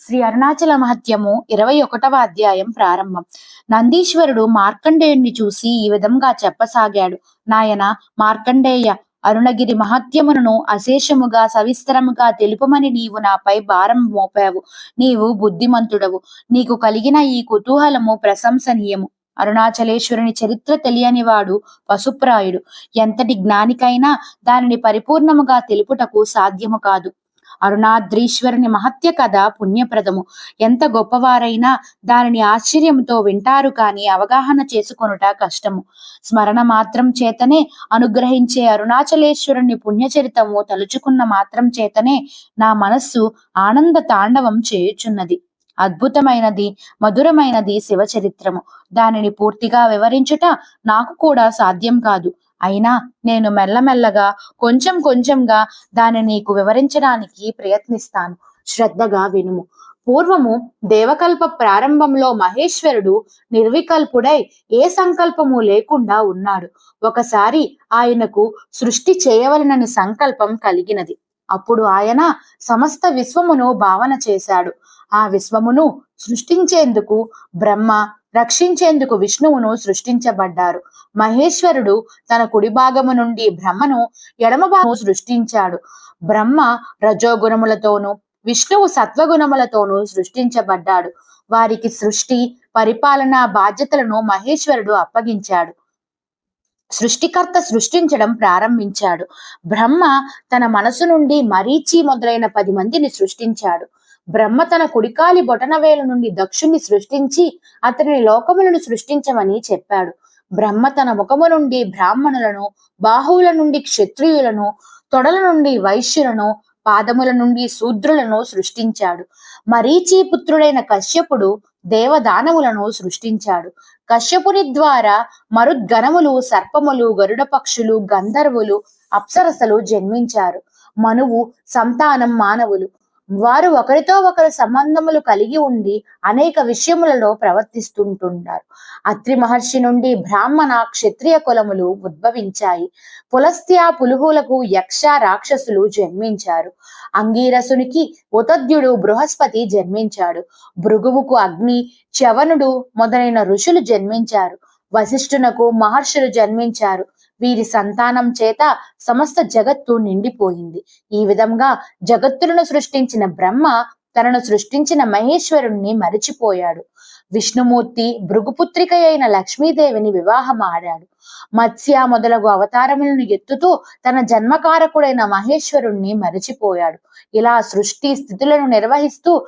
శ్రీ అరుణాచల మహత్యము ఇరవై ఒకటవ అధ్యాయం ప్రారంభం. నందీశ్వరుడు మార్కండేయుణ్ణి చూసి ఈ విధంగా చెప్పసాగాడు. నాయన మార్కండేయ అరుణగిరి మహత్యమును అశేషముగా సవిస్తరముగా తెలుపమని నీవు నాపై భారం మోపావు. నీవు బుద్ధిమంతుడవు. నీకు కలిగిన ఈ కుతూహలము ప్రశంసనీయము. అరుణాచలేశ్వరుని చరిత్ర తెలియని వాడు పశుప్రాయుడు. ఎంతటి జ్ఞానికైనా దానిని పరిపూర్ణముగా తెలుపుటకు సాధ్యము కాదు. అరుణాద్రీశ్వరుని మహత్య కథ పుణ్యప్రదము. ఎంత గొప్పవారైనా దానిని ఆశ్చర్యంతో వింటారు కానీ అవగాహన చేసుకొనుట కష్టము. స్మరణ మాత్రం చేతనే అనుగ్రహించే అరుణాచలేశ్వరుని పుణ్యచరితము తలుచుకున్న మాత్రం చేతనే నా మనస్సు ఆనంద తాండవం చేయుచున్నది. అద్భుతమైనది మధురమైనది శివచరిత్రము. దానిని పూర్తిగా వివరించుట నాకు కూడా సాధ్యం కాదు. అయినా నేను మెల్లమెల్లగా కొంచెం కొంచెంగా దాన్ని నీకు వివరించడానికి ప్రయత్నిస్తాను. శ్రద్ధగా వినుము. పూర్వము దేవకల్ప ప్రారంభంలో మహేశ్వరుడు నిర్వికల్పుడై ఏ సంకల్పము లేకుండా ఉన్నాడు. ఒకసారి ఆయనకు సృష్టి చేయవలనని సంకల్పం కలిగినది. అప్పుడు ఆయన సమస్త విశ్వమును భావన చేశాడు. ఆ విశ్వమును సృష్టించేందుకు బ్రహ్మ రక్షించేందుకు విష్ణువును సృష్టించబడ్డారు. మహేశ్వరుడు తన కుడి భాగము నుండి బ్రహ్మను ఎడమ భాగము సృష్టించాడు. బ్రహ్మ రజోగుణములతోనూ విష్ణువు సత్వగుణములతోనూ సృష్టించబడ్డాడు. వారికి సృష్టి పరిపాలన బాధ్యతలను మహేశ్వరుడు అప్పగించాడు. సృష్టికర్త సృష్టించడం ప్రారంభించాడు. బ్రహ్మ తన మనసు నుండి మరీచి మొదలైన పది మందిని సృష్టించాడు. బ్రహ్మ తన కుడికాలి బొటనవేలు నుండి దక్షుణ్ణి సృష్టించి అతని లోకములను సృష్టించమని చెప్పాడు. బ్రహ్మ తన ముఖము నుండి బ్రాహ్మణులను బాహువుల నుండి క్షత్రియులను తొడల నుండి వైశ్యులను పాదముల నుండి శూద్రులను సృష్టించాడు. మరీచి పుత్రుడైన కశ్యపుడు దేవదానములను సృష్టించాడు. కశ్యపుని ద్వారా మరుద్గణములు సర్పములు గరుడ పక్షులు గంధర్వులు అప్సరసలు జన్మించారు. మనువు సంతానం మానవులు. వారు ఒకరితో ఒకరు సంబంధములు కలిగి ఉండి అనేక విషయములలో ప్రవర్తిస్తుంటుంటారు అత్రి మహర్షి నుండి బ్రాహ్మణ క్షత్రియ కులములు ఉద్భవించాయి. పులస్త్య పులుహులకు యక్ష రాక్షసులు జన్మించారు. అంగీరసునికి ఉతద్యుడు బృహస్పతి జన్మించాడు. భృగువుకు అగ్ని చవనుడు మొదలైన ఋషులు జన్మించారు. వశిష్ఠునకు మహర్షులు జన్మించారు. వీరి సంతానం చేత సమస్త జగత్తు నిండిపోయింది. ఈ విధంగా జగత్తులను సృష్టించిన బ్రహ్మ తనను సృష్టించిన మహేశ్వరుణ్ణి మరిచిపోయాడు. విష్ణుమూర్తి భృగుపుత్రిక అయిన లక్ష్మీదేవిని వివాహం ఆడాడు మత్స్య మొదలగు అవతారములను ఎత్తుతూ తన జన్మకారకుడైన మహేశ్వరుణ్ణి మరిచిపోయాడు. ఇలా సృష్టి స్థితులను నిర్వహిస్తూ